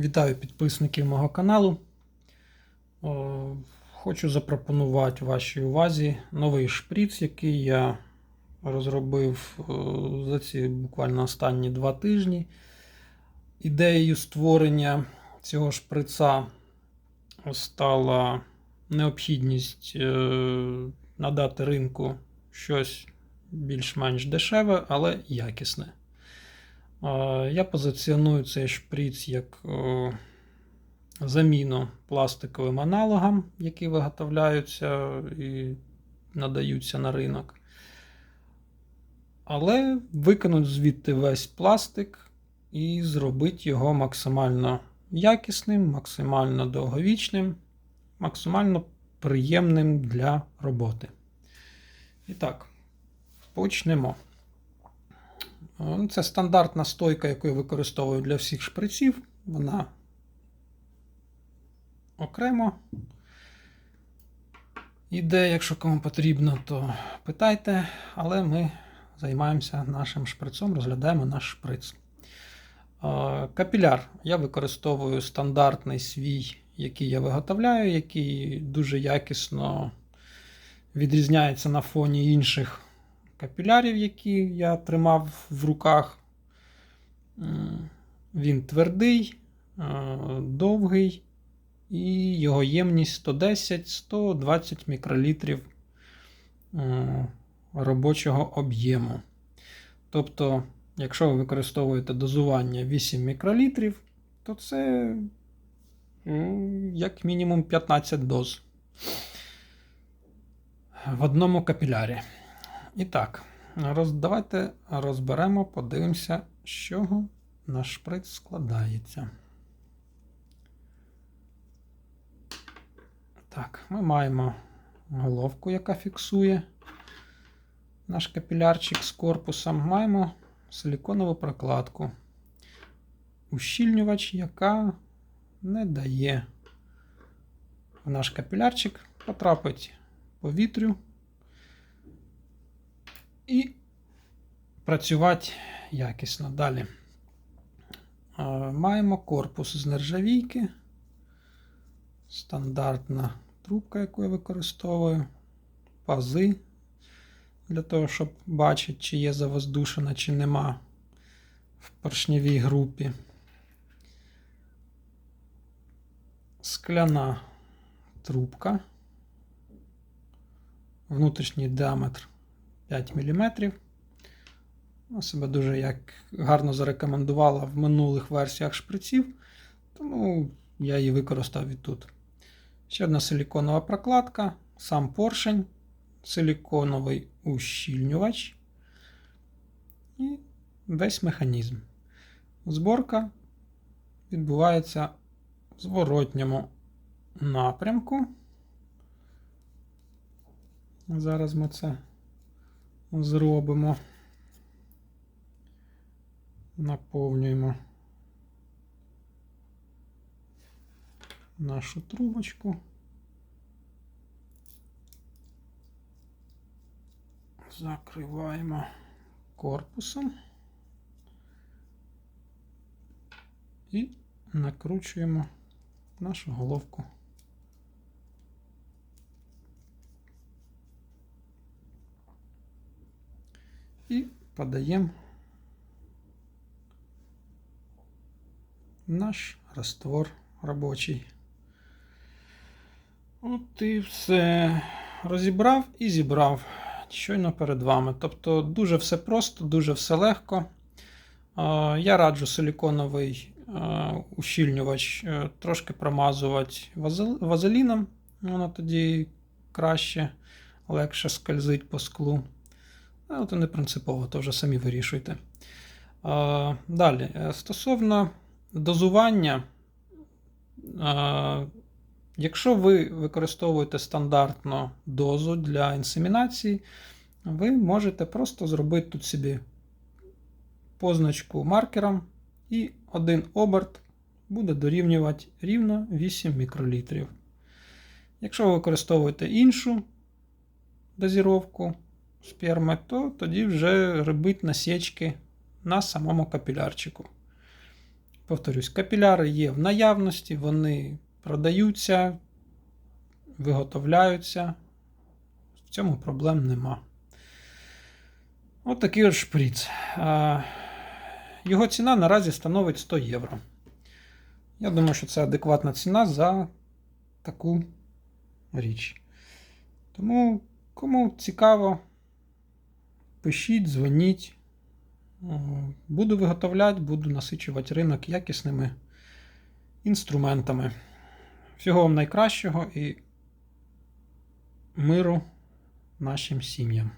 Вітаю підписників мого каналу. Хочу запропонувати вашій увазі новий шприц, який я розробив за ці буквально останні два тижні. Ідеєю створення цього шприца стала необхідність е, надати ринку щось більш-менш дешеве, але якісне. Я позиціоную цей шприц як е, заміну пластиковим аналогам, які виготовляються і надаються на ринок. Але викинуть звідти весь пластик і зробити його максимально якісним, максимально довговічним, максимально приємним для роботи. І так, почнемо. Е, Це стандартна стойка, яку я використовую для всіх шприців. Вона окремо. Іде, якщо кому потрібно, то питайте, але ми займаємося нашим шприцом, розглядаємо наш шприц. Е, Капіляр я використовую стандартний свій, який я виготовляю, який дуже якісно відрізняється на фоні інших капілярів, які я тримав в руках. Він твердий, довгий, і його ємність 110-120 мікролітрів робочого об'єму. Тобто, якщо ви використовуєте дозування 8 мікролітрів, то це ну, як мінімум 15 доз в одному капілярі. І так, роз, давайте розберемо, подивимося, з чого наш шприц складається. Так, ми маємо головку, яка фіксує наш капілярчик з корпусом. Маємо силіконову прокладку. Ущільнювач, яка не дає в наш капілярчик потрапить повітрю і працювати якісно. Далі маємо корпус з нержавійки. Стандартна трубка, яку я використовую, пази для того, щоб бачити, чи є завоздушена, чи нема в поршневій групі. Скляна трубка. Внутрішній діаметр 5 мм. Себе дуже як гарно зарекомендувала в минулих версіях шприців, тому я її використав і тут. Ще одна силіконова прокладка, сам поршень, силіконовий ущільнювач і весь механізм. Зборка відбувається в зворотньому напрямку. Зараз ми це зробимо. Наповнюємо нашу трубочку. Закриваємо корпусом і накручуємо нашу головку. І подаємо наш раствор робочий. От і все. Розібрав і зібрав щойно перед вами. Тобто дуже все просто, дуже все легко. Я раджу силіконовий ущільнювач е, трошки промазувати вазеліном. Воно тоді краще, легше скользить по склу. Але це не принципово, то вже самі вирішуйте. Далі, е, стосовно дозування. Якщо ви використовуєте стандартну дозу для інсемінації, ви можете просто зробити тут собі позначку маркером, і один оберт буде дорівнювати рівно 8 мікролітрів. Якщо ви використовуєте іншу дозіровку сперми, то тоді вже робіть насічки на самому капілярчику. Повторюсь, капіляри є в наявності, вони продаються, виготовляються. В цьому проблем нема. От такий от шприц. Його ціна наразі становить 100 євро. Я думаю, що це адекватна ціна за таку річ. Тому, кому цікаво, пишіть, дзвоніть. Буду виготовляти, буду насичувати ринок якісними інструментами. Всього вам найкращого і миру нашим сім'ям.